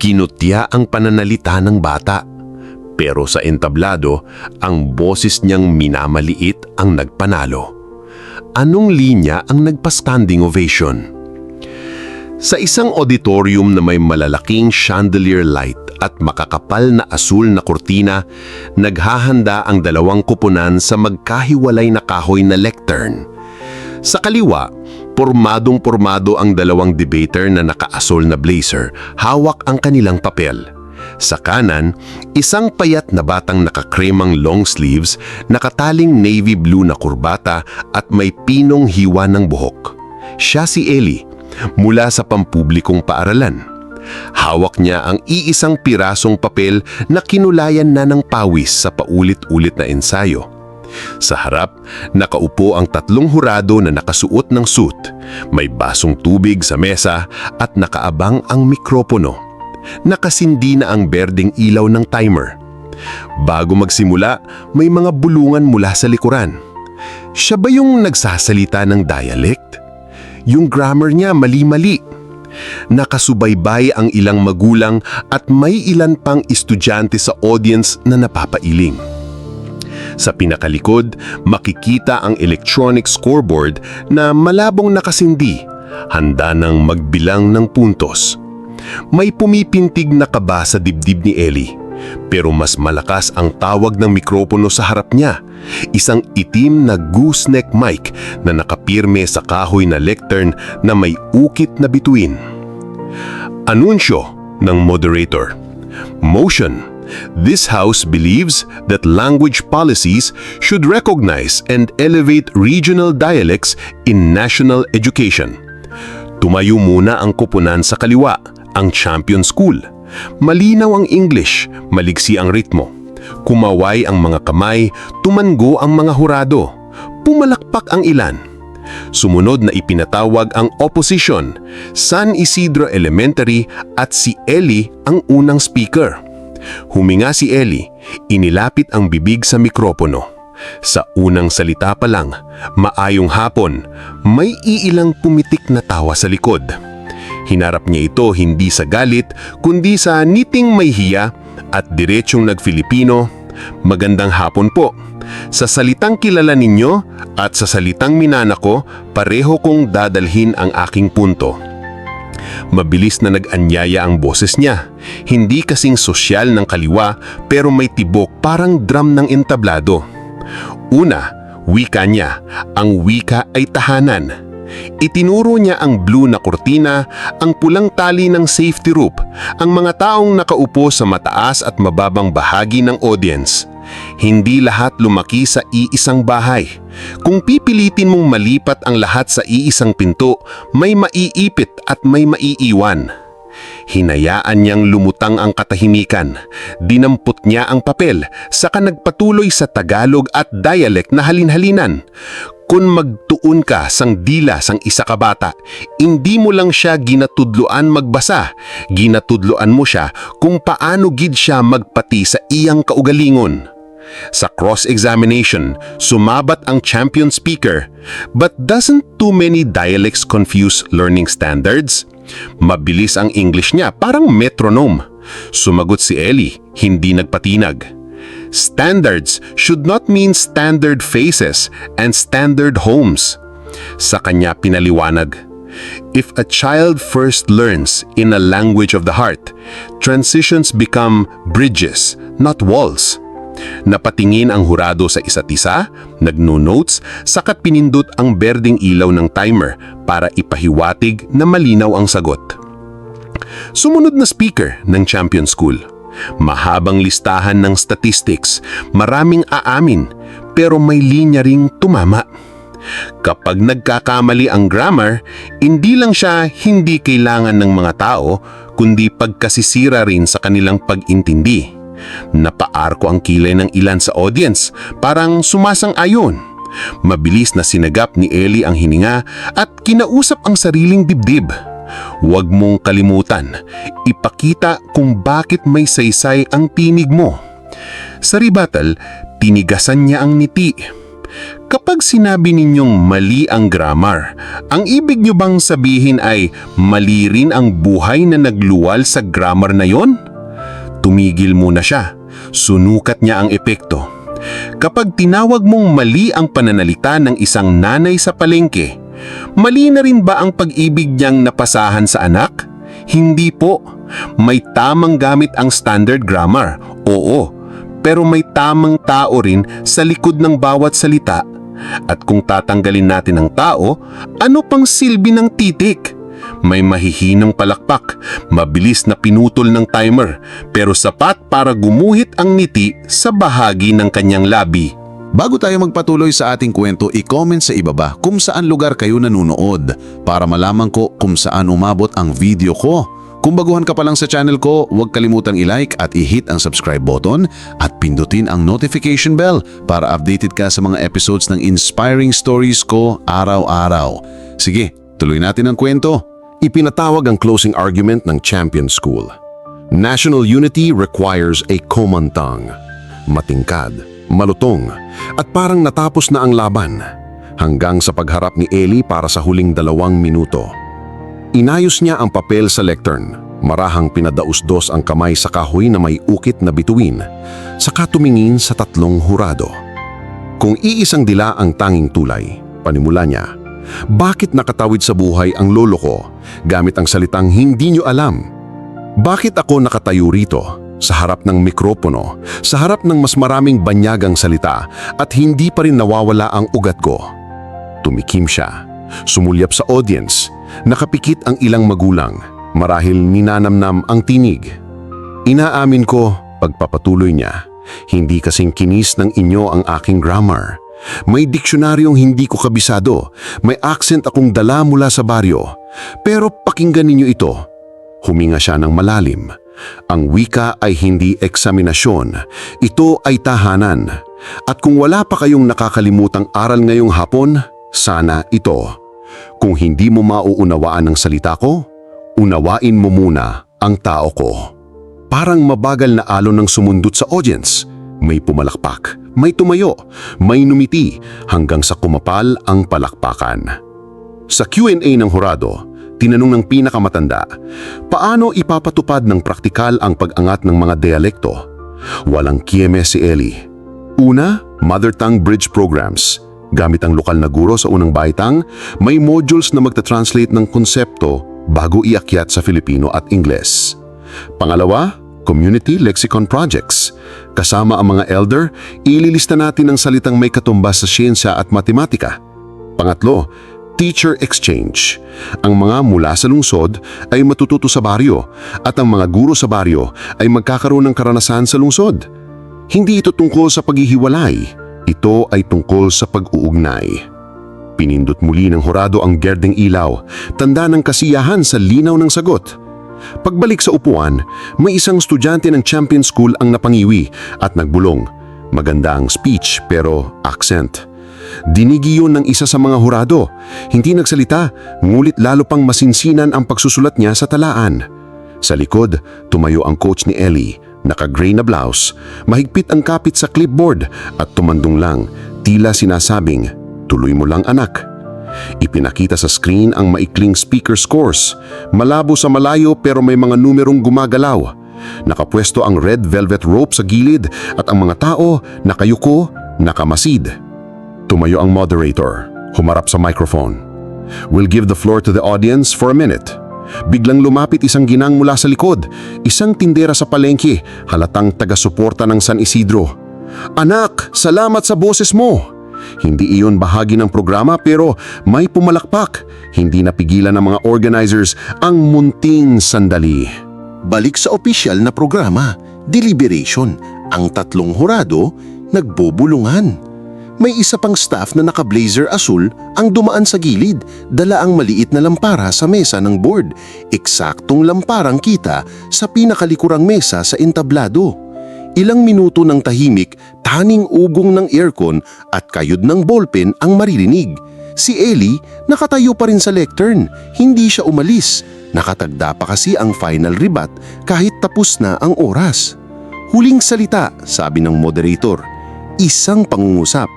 Kinutya ang pananalita ng bata. Pero sa entablado, ang boses niyang minamaliit ang nagpanalo. Anong linya ang nagpa-standing ovation? Sa isang auditorium na may malalaking chandelier light at makakapal na asul na kurtina, naghahanda ang dalawang kupunan sa magkahiwalay na kahoy na lectern. Sa kaliwa, pormadong-pormado ang dalawang debater na nakaasol na blazer, hawak ang kanilang papel. Sa kanan, isang payat na batang nakakremang long sleeves, nakataling navy blue na kurbata at may pinong hiwa ng buhok. Siya si Ellie, mula sa pampublikong paaralan. Hawak niya ang iisang pirasong papel na kinulayan na ng pawis sa paulit-ulit na ensayo. Sa harap, nakaupo ang tatlong hurado na nakasuot ng suit, may basong tubig sa mesa at nakaabang ang mikropono. Nakasindi na ang berdeng ilaw ng timer. Bago magsimula, may mga bulungan mula sa likuran. Siya ba yung nagsasalita ng dialect? Yung grammar niya mali-mali. Nakasubaybay ang ilang magulang at may ilan pang estudyante sa audience na napapailing. Sa pinakalikod, makikita ang electronic scoreboard na malabong nakasindi, handa ng magbilang ng puntos. May pumipintig na kaba sa dibdib ni Ellie, pero mas malakas ang tawag ng mikropono sa harap niya, isang itim na gooseneck mic na nakapirme sa kahoy na lectern na may ukit na bituin. Anunsyo ng moderator. Motion. This House believes that language policies should recognize and elevate regional dialects in national education. Tumayo muna ang kupunan sa kaliwa, ang Champion School. Malinaw ang English, maliksi ang ritmo. Kumaway ang mga kamay, tumango ang mga hurado. Pumalakpak ang ilan. Sumunod na ipinatawag ang opposition, San Isidro Elementary at si Ellie ang unang speaker. Huminga si Ellie, inilapit ang bibig sa mikropono. Sa unang salita pa lang, maayong hapon, may iilang pumitik na tawa sa likod. Hinarap niya ito hindi sa galit, kundi sa niting may hiya at diretsong nag-Filipino, Magandang hapon po. Sa salitang kilala ninyo at sa salitang minana ko, pareho kong dadalhin ang aking punto. Mabilis na nag-anyaya ang boses niya. Hindi kasing sosyal ng kaliwa pero may tibok parang drum ng entablado. Una, wika niya. Ang wika ay tahanan. Itinuro niya ang blue na kurtina, ang pulang tali ng safety rope, ang mga taong nakaupo sa mataas at mababang bahagi ng audience. Hindi lahat lumaki sa iisang bahay. Kung pipilitin mong malipat ang lahat sa iisang pinto, may maiipit at may maiiwan. Hinayaan niyang lumutang ang katahimikan. Dinampot niya ang papel, saka nagpatuloy sa Tagalog at dialect na halin-halinan. Kung magtuon ka sang dila sang isa ka bata, hindi mo lang siya ginatudloan magbasa, ginatudloan mo siya kung paano gid siya magpati sa iyang kaugalingon. Sa cross-examination, sumabat ang champion speaker. But doesn't too many dialects confuse learning standards? Mabilis ang English niya, parang metronome. Sumagot si Ellie, hindi nagpatinag. Standards should not mean standard faces and standard homes. Sa kanya pinaliwanag, If a child first learns in a language of the heart, transitions become bridges, not walls. Napatingin ang hurado sa isa't isa, nagno-notes, sakat pinindot ang berding ilaw ng timer para ipahiwatig na malinaw ang sagot. Sumunod na speaker ng Champion School. Mahabang listahan ng statistics, maraming aamin, pero may linya ring tumama. Kapag nagkakamali ang grammar, hindi lang siya hindi kailangan ng mga tao, kundi pagkasisira rin sa kanilang pag-intindi. Napaarko ang kilay ng ilan sa audience, parang sumasang-ayon. Mabilis na sinagap ni Ellie ang hininga at kinausap ang sariling dibdib. Huwag mong kalimutan, ipakita kung bakit may saysay ang tinig mo. Sa rebuttal, tinigasan niya ang ngiti. Kapag sinabi ninyong mali ang grammar, ang ibig nyo bang sabihin ay mali rin ang buhay na nagluwal sa grammar na yon? Tumigil muna siya. Sunukat niya ang epekto. Kapag tinawag mong mali ang pananalita ng isang nanay sa palengke, mali na rin ba ang pag-ibig niyang napasahan sa anak? Hindi po. May tamang gamit ang standard grammar. Oo. Pero may tamang tao rin sa likod ng bawat salita. At kung tatanggalin natin ang tao, ano pang silbi ng titik? May mahihinang palakpak, mabilis na pinutol ng timer, pero sapat para gumuhit ang ngiti sa bahagi ng kanyang labi. Bago tayo magpatuloy sa ating kwento, i-comment sa ibaba kung saan lugar kayo nanonood para malaman ko kung saan umabot ang video ko. Kung baguhan ka pa lang sa channel ko, huwag kalimutang i-like at i-hit ang subscribe button at pindutin ang notification bell para updated ka sa mga episodes ng inspiring stories ko araw-araw. Sige, tuloy natin ang kwento. Ipinatawag ang closing argument ng Champion School. National unity requires a common tongue. Matingkad, malutong, at parang natapos na ang laban. Hanggang sa pagharap ni Ellie para sa huling dalawang minuto. Inayos niya ang papel sa lectern. Marahang pinadausdos ang kamay sa kahoy na may ukit na bituin, saka tumingin sa tatlong hurado. Kung iisang dila ang tanging tulay, panimula niya, bakit nakatawid sa buhay ang lolo ko gamit ang salitang hindi nyo alam? Bakit ako nakatayo rito sa harap ng mikropono, sa harap ng mas maraming banyagang salita at hindi pa rin nawawala ang ugat ko? Tumikim siya, sumulyap sa audience, nakapikit ang ilang magulang, marahil ninanamnam ang tinig. Inaamin ko, pagpapatuloy niya, hindi kasing kinis ng inyo ang aking grammar. May diksyonaryong hindi ko kabisado, may accent akong dala mula sa baryo. Pero pakinggan ninyo ito. Huminga siya ng malalim. Ang wika ay hindi eksaminasyon, ito ay tahanan. At kung wala pa kayong nakakalimutang aral ngayong hapon, sana ito. Kung hindi mo mauunawaan ang salita ko, unawain mo muna ang tao ko. Parang mabagal na alon ng sumundot sa audience. May pumalakpak, may tumayo, may numiti hanggang sa kumapal ang palakpakan. Sa Q&A ng hurado, tinanong ng pinakamatanda, paano ipapatupad ng praktikal ang pag-angat ng mga dialekto? Walang kieme si Ellie. Una, mother tongue bridge programs. Gamit ang lokal na guro sa unang baitang, may modules na magta-translate ng konsepto bago iakyat sa Filipino at Ingles. Pangalawa, community lexicon projects. Kasama ang mga elder, ililista natin ang salitang may katumbas sa siyensya at matematika. Pangatlo, teacher exchange. Ang mga mula sa lungsod ay matututo sa baryo at ang mga guro sa baryo ay magkakaroon ng karanasan sa lungsod. Hindi ito tungkol sa paghihiwalay, ito ay tungkol sa pag-uugnay. Pinindot muli ng horado ang gerdeng ilaw, tanda ng kasiyahan sa linaw ng sagot. Pagbalik sa upuan, may isang estudyante ng Champion School ang napangiwi at nagbulong. Maganda ang speech pero accent. Dinigi yun ng isa sa mga hurado. Hindi nagsalita, ngulit lalo pang masinsinan ang pagsusulat niya sa talaan. Sa likod, tumayo ang coach ni Ellie, naka-gray na blouse, mahigpit ang kapit sa clipboard at tumandong lang, tila sinasabing, tuloy mo lang anak. Ipinakita sa screen ang maikling speaker scores. Malabo sa malayo pero may mga numerong gumagalaw. Nakapwesto ang red velvet rope sa gilid at ang mga tao nakayuko, nakamasid. Tumayo ang moderator, humarap sa microphone. We'll give the floor to the audience for a minute. Biglang lumapit isang ginang mula sa likod, isang tindera sa palengke, halatang taga-suporta ng San Isidro. Anak, salamat sa boses mo! Hindi iyon bahagi ng programa pero may pumalakpak. Hindi napigilan ng mga organizers ang munting sandali. Balik sa opisyal na programa, Deliberation, ang tatlong hurado nagbubulungan. May isa pang staff na naka-blazer asul ang dumaan sa gilid, dala ang maliit na lampara sa mesa ng board. Eksaktong lamparang kita sa pinakalikurang mesa sa entablado. Ilang minuto ng tahimik, taning ugong ng aircon at kayod ng ballpen ang maririnig. Si Ellie nakatayo pa rin sa lectern, hindi siya umalis. Nakatagda pa kasi ang final rebat kahit tapos na ang oras. Huling salita, sabi ng moderator. Isang pangungusap.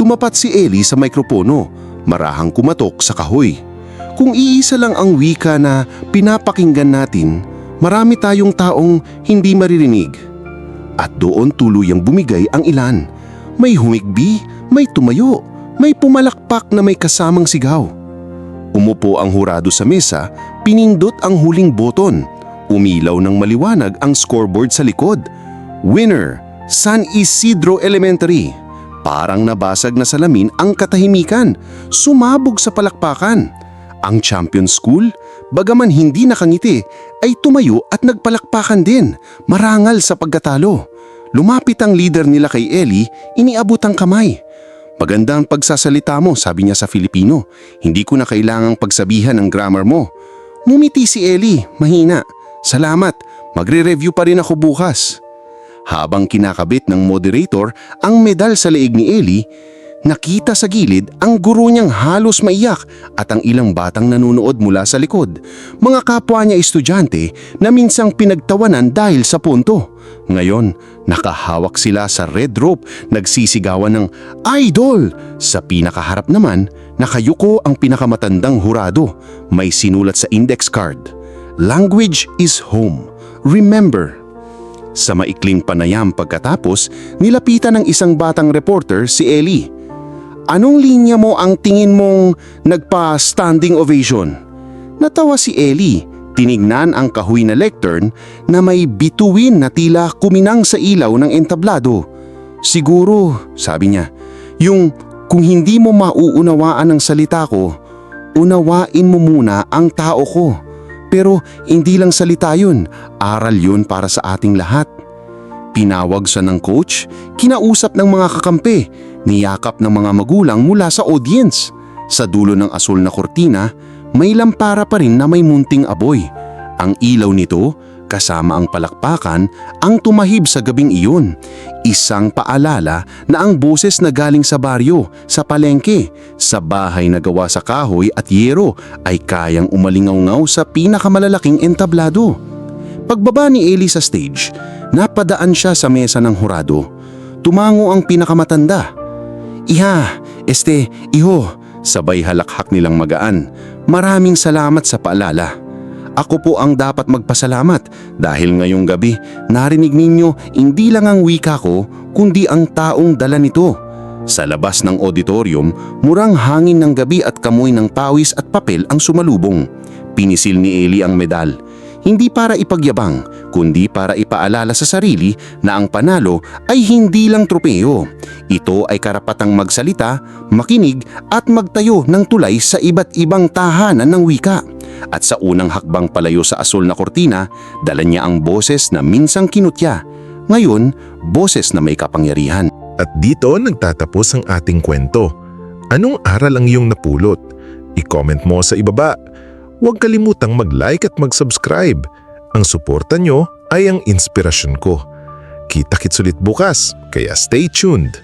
Tumapat si Ellie sa mikropono, marahang kumatok sa kahoy. Kung iisa lang ang wika na pinapakinggan natin, marami tayong taong hindi maririnig. At doon tuluyang bumigay ang ilan. May humigbi, may tumayo, may pumalakpak na may kasamang sigaw. Umupo ang hurado sa mesa, pinindot ang huling boton. Umilaw ng maliwanag ang scoreboard sa likod. Winner, San Isidro Elementary. Parang nabasag na salamin ang katahimikan, sumabog sa palakpakan. Ang champion school, bagaman hindi nakangiti, ay tumayo at nagpalakpakan din, marangal sa pagkatalo. Lumapit ang leader nila kay Ellie, iniabot ang kamay. Maganda ang pagsasalita mo, sabi niya sa Filipino. Hindi ko na kailangang pagsabihan ng grammar mo. Mumiti si Ellie, mahina. Salamat, magre-review pa rin ako bukas. Habang kinakabit ng moderator ang medal sa leeg ni Ellie, nakita sa gilid ang guro niyang halos maiyak at ang ilang batang nanunood mula sa likod. Mga kapwa niya estudyante na minsang pinagtawanan dahil sa punto. Ngayon, nakahawak sila sa red rope, nagsisigawan ng idol. Sa pinakaharap naman, nakayuko ang pinakamatandang hurado. May sinulat sa index card. Language is home. Remember. Sa maikling panayam pagkatapos, nilapitan ng isang batang reporter si Ellie. Anong linya mo ang tingin mong nagpa-standing ovation? Natawa si Ellie. Tinignan ang kahoy na lectern na may bituin na tila kuminang sa ilaw ng entablado. Siguro, sabi niya, yung kung hindi mo mauunawaan ang salita ko, unawain mo muna ang tao ko. Pero hindi lang salita yun, aral yun para sa ating lahat. Pinawag siya ng coach, kinausap ng mga kakampi, niyakap ng mga magulang mula sa audience. Sa dulo ng asul na kortina, may lampara pa rin na may munting aboy. Ang ilaw nito, kasama ang palakpakan, ang tumahib sa gabing iyon. Isang paalala na ang boses na galing sa baryo, sa palengke, sa bahay na gawa sa kahoy at yero ay kayang umalingaw sa pinakamalalaking entablado. Pagbaba ni Ellie sa stage, napadaan siya sa mesa ng hurado. Tumango ang pinakamatanda. Iha, este, iho, sabay halakhak nilang magaan. Maraming salamat sa paalala. Ako po ang dapat magpasalamat dahil ngayong gabi narinig ninyo hindi lang ang wika ko kundi ang taong dala nito. Sa labas ng auditorium, murang hangin ng gabi at kamoy ng pawis at papel ang sumalubong. Pinisil ni Eli ang medal. Hindi para ipagyabang, kundi para ipaalala sa sarili na ang panalo ay hindi lang tropeo. Ito ay karapatang magsalita, makinig at magtayo ng tulay sa iba't ibang tahanan ng wika. At sa unang hakbang palayo sa asul na kortina, dala niya ang boses na minsang kinutya. Ngayon, boses na may kapangyarihan. At dito nagtatapos ang ating kwento. Anong aral ang iyong napulot? I-comment mo sa ibaba. Huwag kalimutang mag-like at mag-subscribe. Ang suporta nyo ay ang inspirasyon ko. Kita-kits ulit bukas, kaya stay tuned.